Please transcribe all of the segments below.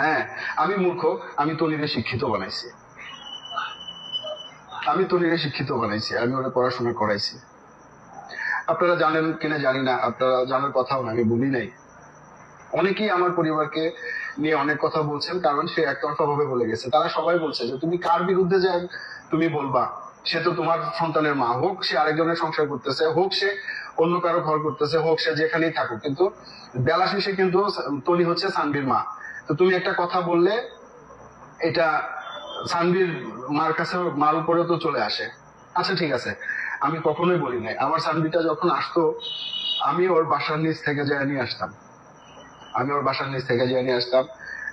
হ্যাঁ আমি মূর্খ, আমি তনিরে শিক্ষিত বানাইছি। আমি তনিরে শিক্ষিত বানাইছি, আমি ওরা পড়াশোনা করাইছি। আপনারা জানেন কিনা জানি না, আপনারা জানার কথাও না, আমি বলি নাই। অনেকেই আমার পরিবারকে নিয়ে অনেক কথা বলছেন, কারণ সে একতরফা ভাবে বলে গেছে। তারা সবাই বলছে যে, তুমি কার বিরুদ্ধে যে তুমি বলবা? সে তো তোমার সন্তানের মা। হোক সে আরেকজনের সংসার করতেছে, হোক সে অন্য কারও ঘর করতেছে, হোক সে যেখানেই থাকুক, কিন্তু বেলা শেষে কিন্তু তনি হচ্ছে সানবির মা। তো তুমি একটা কথা বললে, এটা সানবির মার কাছে মার উপরেও তো চলে আসে। আচ্ছা ঠিক আছে। আমি কখনোই বলি নাই। আমার সানবিটা যখন আসতো, আমি ওর বাসার নিচ থেকে যায় নিয়ে আসতাম। আমি ওর বাসার নিচ থেকে যায় নিয়ে আসতাম।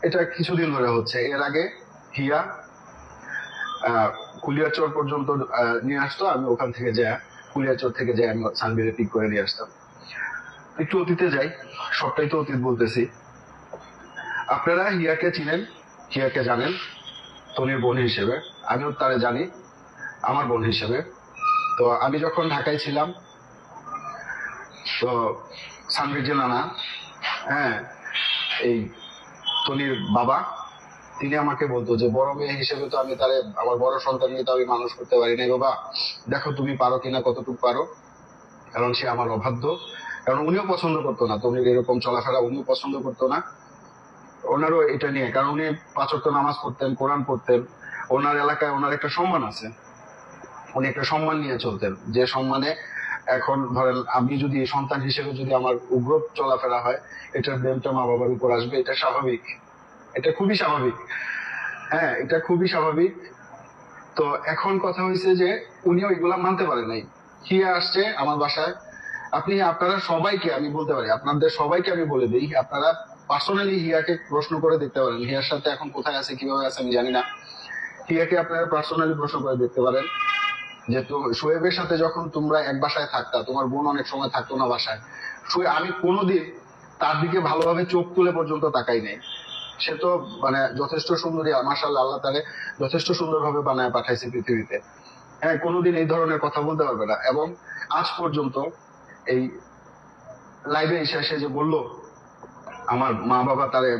এটা কিছুদিন ধরে হচ্ছে। এর আগে হিয়া কুলিয়াচর পর্যন্ত নিয়ে আসতো। আমি ওখান থেকে যাই কুলিয়াচর থেকে যাই আমি সানবিরে পিক করে নিয়ে আসতাম। একটু অতীতে যাই। সবটাই তো অতীত বলতেছি। আপনারা হিয়াকে চিনেন? হিয়াকে জানেন? তনির বোন হিসেবে। আমিও তারে জানি, আমার বোন হিসেবে। তো আমি যখন ঢাকায় ছিলাম, তো সানবির যে নানা হ্যাঁ এই তনির বাবা, তিনি আমাকে বলতো যে, বড় মেয়ে হিসেবে তো আমি তারে, আমার বড় সন্তানকে তো আমি মানুষ করতে পারি নাই বাবা। দেখো তুমি পারো কিনা, কতটুকু পারো? কারণ সে আমার অবাধ্য। কারণ উনিও পছন্দ করতো না, তনির এরকম চলাফেরা উনিও পছন্দ করতো না। ওনারও এটা নিয়ে, কারণ উনি পাঁচক্ত নামাজ পড়তেন, কোরআন পড়তেন। ওনার এলাকায় ওনার একটা সম্মান আছে। উনি একটা সম্মান নিয়ে চলতেন। যে সম্মানে এখন ধরেন আমি যদি সন্তান হিসেবে যদি আমার উগ্র চলাফেরা হয়, এটার ব্যায়ামটা মা বাবার উপর আসবে, এটা স্বাভাবিক। এটা খুবই স্বাভাবিক। হ্যাঁ এটা খুবই স্বাভাবিক। তো এখন কথা হয়েছে যে উনিও এগুলা মানতে পারে নাই। হিয়া আসছে আমার বাসায়? আপনি, আপনারা সবাইকে আমি বলতে পারি, আপনাদের সবাইকে আমি বলে দিই, আপনারা পার্সোনালি হিয়াকে প্রশ্ন করে দেখতে পারেন। হিয়ার সাথে এখন কোথায় আছে, কীভাবে আছে, আমি জানি না। হিয়াকে আপনারা পার্সোনালি প্রশ্ন করে দেখতে পারেন যে শোয়েবের সাথে যখন তোমরা এক বাসায় থাকতা, তোমার বোন অনেক সময় থাকতো না বাসায়। শোয়ে আমি কোনোদিন তার দিকে ভালোভাবে চোখ তুলে পর্যন্ত তাকাই নাই। সে তো মানে যথেষ্ট সুন্দরী মার্শাল্লাহ আল্লাহ তারে যথেষ্ট সুন্দরভাবে বানায় পাঠাইছে পৃথিবীতে। হ্যাঁ কোনোদিন এই ধরনের কথা বলতে পারবে না। এবং আজ পর্যন্ত এই লাইভে এসে এসে যে বলল আমার মা বাবা তারে